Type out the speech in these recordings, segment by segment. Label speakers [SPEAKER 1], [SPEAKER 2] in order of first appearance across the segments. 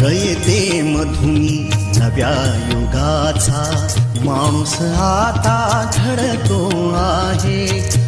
[SPEAKER 1] रयते मधुनी नव्या युगाचा माणूस आता घडतो आहे.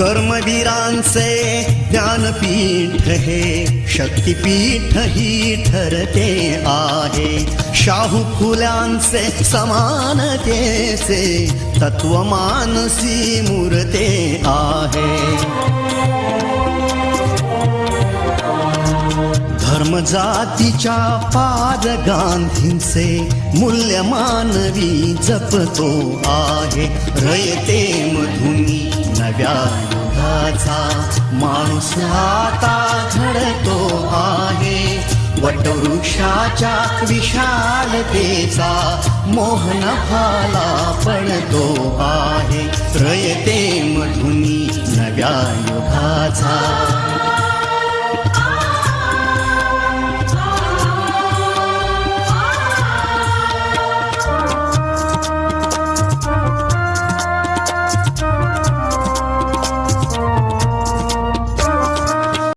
[SPEAKER 1] कर्मवीरांचे ज्ञानपीठ हे शक्तिपीठ ही ठरते आहे. शाहू फुल्यांचे समानतेचे तत्वमानसी मूर्ते आहे. जातीच्या पाद गांधींचे मूल्य मानवी जपतो आहे. रयते मधुनी नव्या युगाचा माणूस आता घडतो आहे. वटवृक्षाच्या विशालतेचा मोहन भाला पडतो आहे. रयते मधुनी नव्या युगाचा